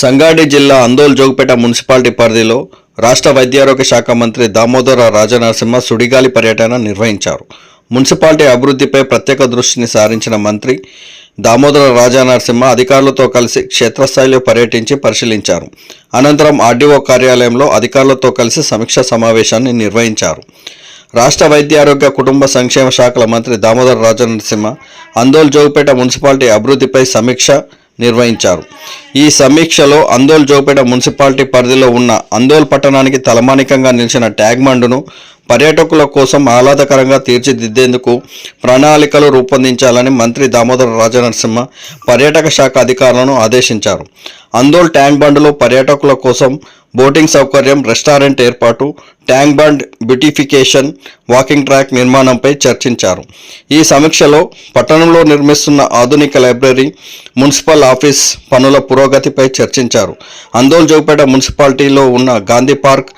సంగారెడ్డి జిల్లా అందోల్ జోగుపేట మున్సిపాలిటీ పరిధిలో రాష్ట్ర వైద్యారోగ్య శాఖ మంత్రి దామోదర రాజనరసింహ సుడిగాలి పర్యటన నిర్వహించారు. మున్సిపాలిటీ అభివృద్ధిపై ప్రత్యేక దృష్టిని సారించిన మంత్రి దామోదర రాజనరసింహ అధికారులతో కలిసి క్షేత్రస్థాయిలో పర్యటించి పరిశీలించారు. అనంతరం ఆర్డీఓ కార్యాలయంలో అధికారులతో కలిసి సమీక్ష సమావేశాన్ని నిర్వహించారు. రాష్ట్ర వైద్యారోగ్య కుటుంబ సంక్షేమ శాఖల మంత్రి దామోదర రాజనరసింహ అందోల్ జోగుపేట మున్సిపాలిటీ అభివృద్ధిపై సమీక్ష నిర్వహించారు. ఈ సమీక్షలో అందోల్ జోపేట మున్సిపాలిటీ పరిధిలో ఉన్న అందోల్ పట్టణానికి తలమానికంగా నిలిచిన ట్యాగ్మండును పర్యాటకుల కోసం ఆహ్లాదకరంగా తీర్చిదిద్దేందుకు ప్రణాళికలు రూపొందించాలని మంత్రి దామోదర రాజనరసింహ పర్యాటక శాఖ అధికారులను ఆదేశించారు. అందోల్ ట్యాంక్ బండ్లో పర్యాటకుల కోసం బోటింగ్ సౌకర్యం రెస్టారెంట్ ఏర్పాటు tank bund beautification walking track నిర్మాణంపై చర్చించారు. ఈ సమీక్షలో పట్టణంలో నిర్మిస్తున్న ఆధునిక లైబ్రరీ మున్సిపల్ ఆఫీస్ పనుల పురోగతిపై చర్చించారు. అందోల్ జోపేట మున్సిపాలిటీలో ఉన్న గాంధీ పార్క్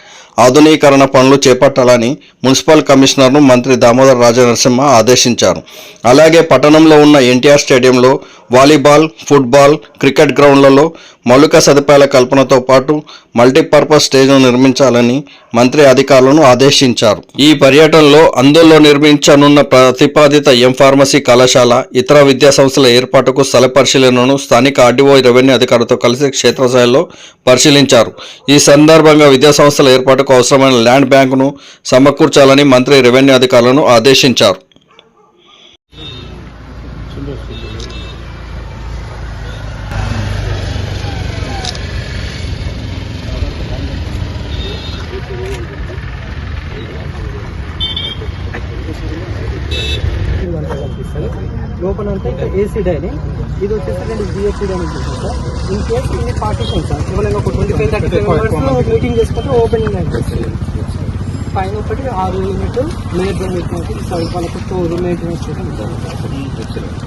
ఆధునీకరణ పనులు చేపట్టాలని మున్సిపల్ కమిషనర్ను మంత్రి దామోదర్ రాజనరసింహ ఆదేశించారు. అలాగే పట్టణంలో ఉన్న ఎన్టీఆర్ స్టేడియంలో వాలీబాల్ ఫుట్బాల్ క్రికెట్ గ్రౌండ్లలో మౌలిక సదుపాయాల కల్పనతో పాటు మల్టీపర్పస్ స్టేజ్ను నిర్మించాలని మంత్రి అధికారులను ఆదేశించారు. ఈ పర్యటనలో అందులో నిర్మించనున్న ప్రతిపాదిత ఎం ఫార్మసీ కళాశాల ఇతర విద్యా సంస్థల ఏర్పాటుకు స్థల పరిశీలనను స్థానిక ఆర్డీఓ రెవెన్యూ అధికారులతో కలిసి క్షేత్రస్థాయిలో పరిశీలించారు. ఈ సందర్భంగా విద్యా సంస్థల ఏర్పాటు ఏర్పాటుకు అవసరమైన ల్యాండ్ బ్యాంకును సమకూర్చాలని మంత్రి రెవెన్యూ అధికారులను ఆదేశించారు. కనిపిస్తుంది లోపల అంతా ఇంకా ఏసీ డైనింగ్ ఇది వచ్చేసి రెండు బిఎస్సీ డైనింగ్ చూసాం సార్ ఇన్ కేసు ఇది పార్టీషన్ సార్ ఎవరైనా ఒక twenty five thirty five members meeting చేసుకుంటే ఓపెనింగ్ అయిపోతుంది పైన ఒకటి ఆరు యూనిట్ లేట్ మీటింగ్ సైడ్ వాళ్ళకి స్టోర్ మెయింటెనెన్స్ కూడా ఉంటుంది